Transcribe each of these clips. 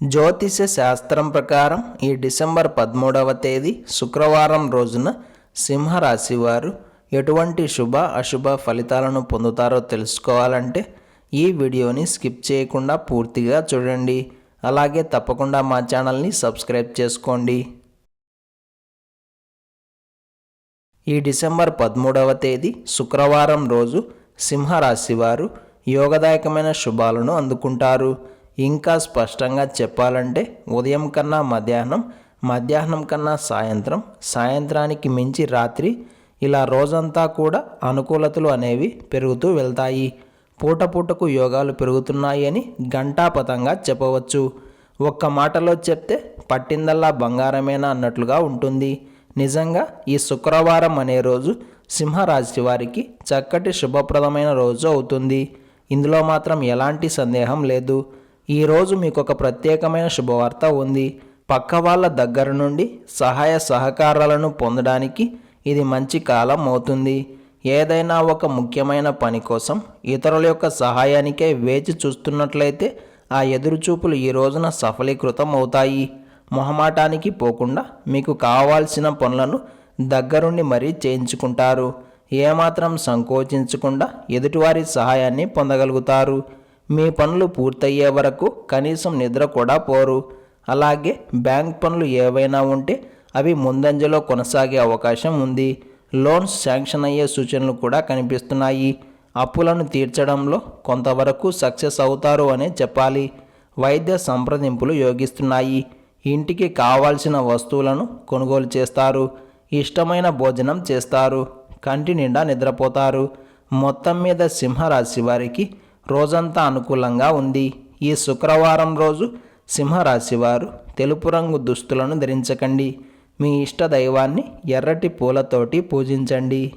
జ్యోతిష శాస్త్రం ప్రకారం ఈ డిసెంబర్ పదమూడవ తేదీ శుక్రవారం రోజున సింహరాశి వారు ఎటువంటి శుభ అశుభ ఫలితాలను పొందుతారో తెలుసుకోవాలంటే ఈ వీడియోని స్కిప్ చేయకుండా పూర్తిగా చూడండి. అలాగే తప్పకుండా మా ఛానల్ని సబ్స్క్రైబ్ చేసుకోండి. ఈ డిసెంబర్ పదమూడవ తేదీ శుక్రవారం రోజు సింహరాశి వారు యోగదాయకమైన శుభాలను అందుకుంటారు. ఇంకా స్పష్టంగా చెప్పాలంటే ఉదయం కన్నా మధ్యాహ్నం మధ్యాహ్నం కన్నా సాయంత్రం సాయంత్రానికి మించి రాత్రి ఇలా రోజంతా కూడా అనుకూలతలు అనేవి పెరుగుతూ వెళ్తాయి. పూట పూటకు యోగాలు పెరుగుతున్నాయి అని ఘంటాపథంగా చెప్పవచ్చు. ఒక్క మాటలో చెప్తే పట్టిందల్లా బంగారమేనా అన్నట్లుగా ఉంటుంది. నిజంగా ఈ శుక్రవారం అనే రోజు సింహరాశి వారికి చక్కటి శుభప్రదమైన రోజు అవుతుంది. ఇందులో మాత్రం ఎలాంటి సందేహం లేదు. ఈరోజు మీకు ఒక ప్రత్యేకమైన శుభవార్త ఉంది. పక్క వాళ్ళ దగ్గర నుండి సహాయ సహకారాలను పొందడానికి ఇది మంచి కాలం అవుతుంది. ఏదైనా ఒక ముఖ్యమైన పని కోసం ఇతరుల యొక్క సహాయానికే వేచి చూస్తున్నట్లయితే ఆ ఎదురుచూపులు ఈ రోజున సఫలీకృతం అవుతాయి. మొహమాటానికి పోకుండా మీకు కావాల్సిన పనులను దగ్గరుండి మరీ చేయించుకుంటారు. ఏమాత్రం సంకోచించకుండా ఎదుటివారి సహాయాన్ని పొందగలుగుతారు. మీ పనులు పూర్తయ్యే వరకు కనీసం నిద్ర కూడా పోరు. అలాగే బ్యాంక్ పనులు ఏవైనా ఉంటే అవి ముందంజలో కొనసాగే అవకాశం ఉంది. లోన్స్ శాంక్షన్ అయ్యే సూచనలు కూడా కనిపిస్తున్నాయి. అప్పులను తీర్చడంలో కొంతవరకు సక్సెస్ అవుతారు అనే చెప్పాలి. వైద్య సంప్రదింపులు యోగిస్తున్నాయి. ఇంటికి కావాల్సిన వస్తువులను కొనుగోలు చేస్తారు. ఇష్టమైన భోజనం చేస్తారు. కంటి నిండా నిద్రపోతారు. మొత్తం మీద సింహరాశి వారికి రోజంతా అనుకూలంగా ఉంది. ఈ శుక్రవారం రోజు సింహరాశివారు తెలుపు రంగు దుస్తులను ధరించకండి. మీ ఇష్ట దైవాన్ని ఎర్రటి పూలతోటి పూజించండి.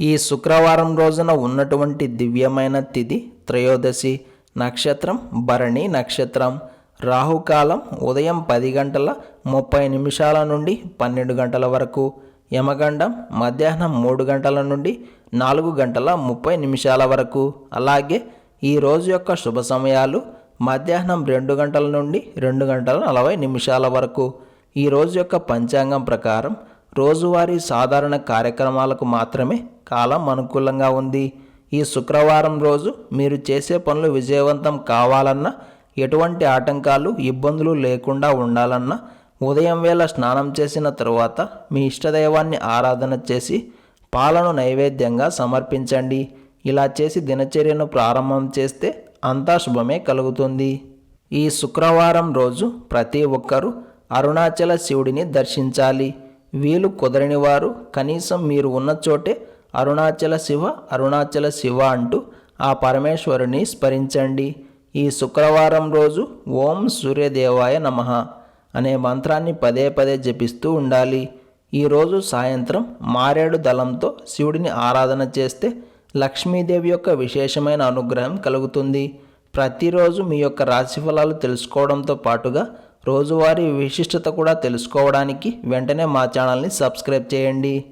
ఈ శుక్రవారం రోజున ఉన్నటువంటి దివ్యమైన తిథి త్రయోదశి నక్షత్రం భరణి నక్షత్రం. రాహుకాలం ఉదయం పది గంటల ముప్పై నిమిషాల నుండి పన్నెండు గంటల వరకు. యమగండం మధ్యాహ్నం మూడు గంటల నుండి నాలుగు గంటల ముప్పై నిమిషాల వరకు. అలాగే ఈ రోజు యొక్క శుభ సమయాలు మధ్యాహ్నం రెండు గంటల నుండి రెండు గంటల నలభై నిమిషాల వరకు. ఈ రోజు యొక్క పంచాంగం ప్రకారం రోజువారీ సాధారణ కార్యక్రమాలకు మాత్రమే కాలం అనుకూలంగా ఉంది. ఈ శుక్రవారం రోజు మీరు చేసే పనులు విజయవంతం కావాలన్నా ఎటువంటి ఆటంకాలు ఇబ్బందులు లేకుండా ఉండాలన్నా ఉదయం వేళ స్నానం చేసిన తరువాత మీ ఇష్టదైవాన్ని ఆరాధన చేసి పాలను నైవేద్యంగా సమర్పించండి. ఇలా చేసి దినచర్యను ప్రారంభం చేస్తే అంతా శుభమే కలుగుతుంది. ఈ శుక్రవారం రోజు ప్రతి ఒక్కరూ అరుణాచల శివుడిని దర్శించాలి. వీలు కుదరని వారు కనీసం మీరు ఉన్న చోటే అరుణాచల శివ అరుణాచల శివ అంటూ ఆ పరమేశ్వరుని స్మరించండి. ఈ శుక్రవారం రోజు ఓం సూర్యదేవాయ నమః అనే మంత్రాన్ని పదే పదే జపిస్తూ ఉండాలి. ఈరోజు సాయంత్రం మారేడు దళంతో శివుడిని ఆరాధన చేస్తే లక్ష్మీదేవి యొక్క విశేషమైన అనుగ్రహం కలుగుతుంది. ప్రతిరోజు మీ యొక్క రాశిఫలాలు తెలుసుకోవడంతో పాటుగా రోజువారీ విశిష్టత కూడా తెలుసుకోవడానికి వెంటనే మా ఛానల్ని సబ్స్క్రైబ్ చేయండి.